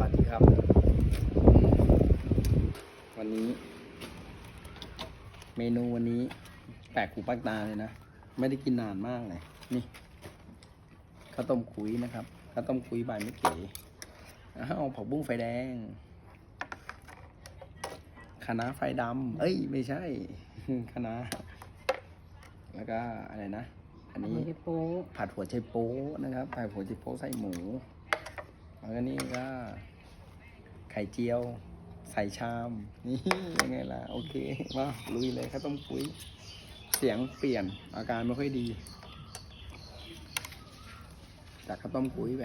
วัสดีครับ วันนี้ เมนูวันนี้แปลกหูแปลกตาเลยนะ ไม่ได้กินนานมากเลย นี่ข้าวต้มคุยนะครับข้าวต้มคุยใบไม่เก๋อ้าวผักบุ้งไฟแดงคะน้าไฟดำเอ้ย ไม่ใช่คะน้าแล้วก็อะไรนะ อันนี้ไม่ได้โป๊ะผัดหัวไชโป๊นะครับผัดหัวไชโป๊ใส่หมูแล้วก็นี่ก็ ไข่เจียว ใส่ชาม นี่ยังไงล่ะ โอเคมาลุยเลยข้าวต้มกุ้ย เสียงเปลี่ยนอาการไม่ค่อยดี จากข้าวต้มกุ้ยไป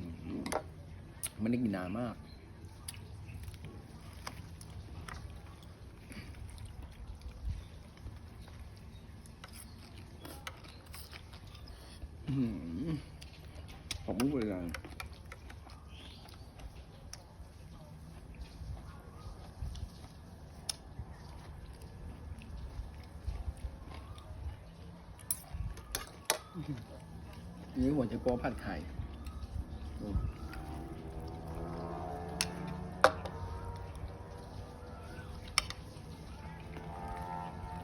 มมันได้กินนานมากอืม ผมไม่เคยเลยนี่หัวจะโป๊ผัดไข่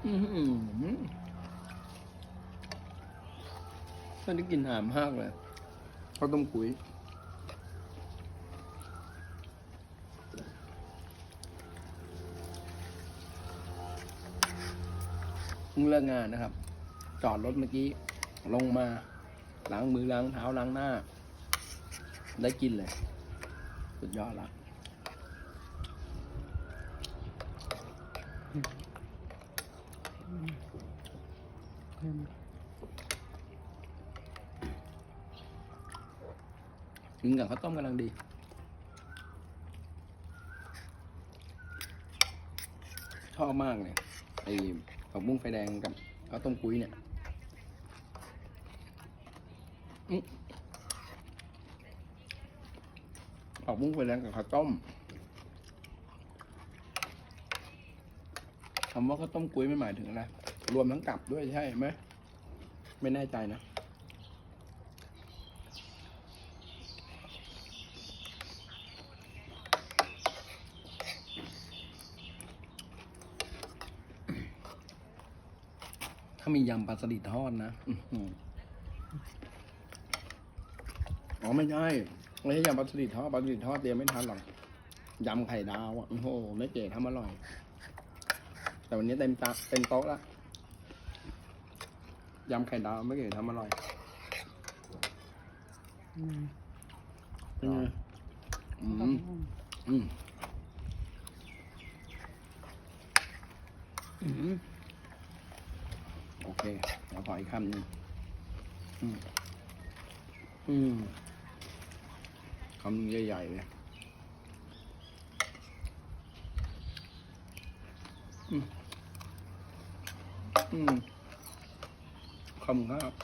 อือหือไม่ได้กินหามากเลย ข้าวต้มกุ้ยเพิ่งเลิกงานนะครับ จอดรถเมื่อกี้ ลงมา ล้างมือล้างเท้าล้างหน้า ได้กินเลย สุดยอดละ กินกับข้าวต้มกำลังดี ชอบมากเลยไอ้ผักบุ้งไฟแดงกับข้าวต้มกุ้ยเนี่ยออผักบุ้งไฟแดงกับข้าวต้มคำว่าข้าวต้มกุ้ยไม่หมายถึงอะไรรวมทั้งกับด้วยใช่ไหมไม่แน่ใจนะ มียำปลาสลิดทอดนะอื้อหืออ๋อไม่ใช่ไม่ใช่ยำปลาสลิดทอดปลาสลิดทอดเตรียมไม่ทันหรอกยำไข่ดาวอะโอ้โหแม่เก๋ทำอร่อย แต่วันนี้เต็มตาเต็มโต๊ะละยำไข่ดาวแม่เก๋ทำอร่อยอืมเป็นไงอืต้มมอืมอืมโอเคเดี๋ยวขออีกคำหนึ่งอืมอืมคำใหญ่ๆเลยอืมอืมคำครับ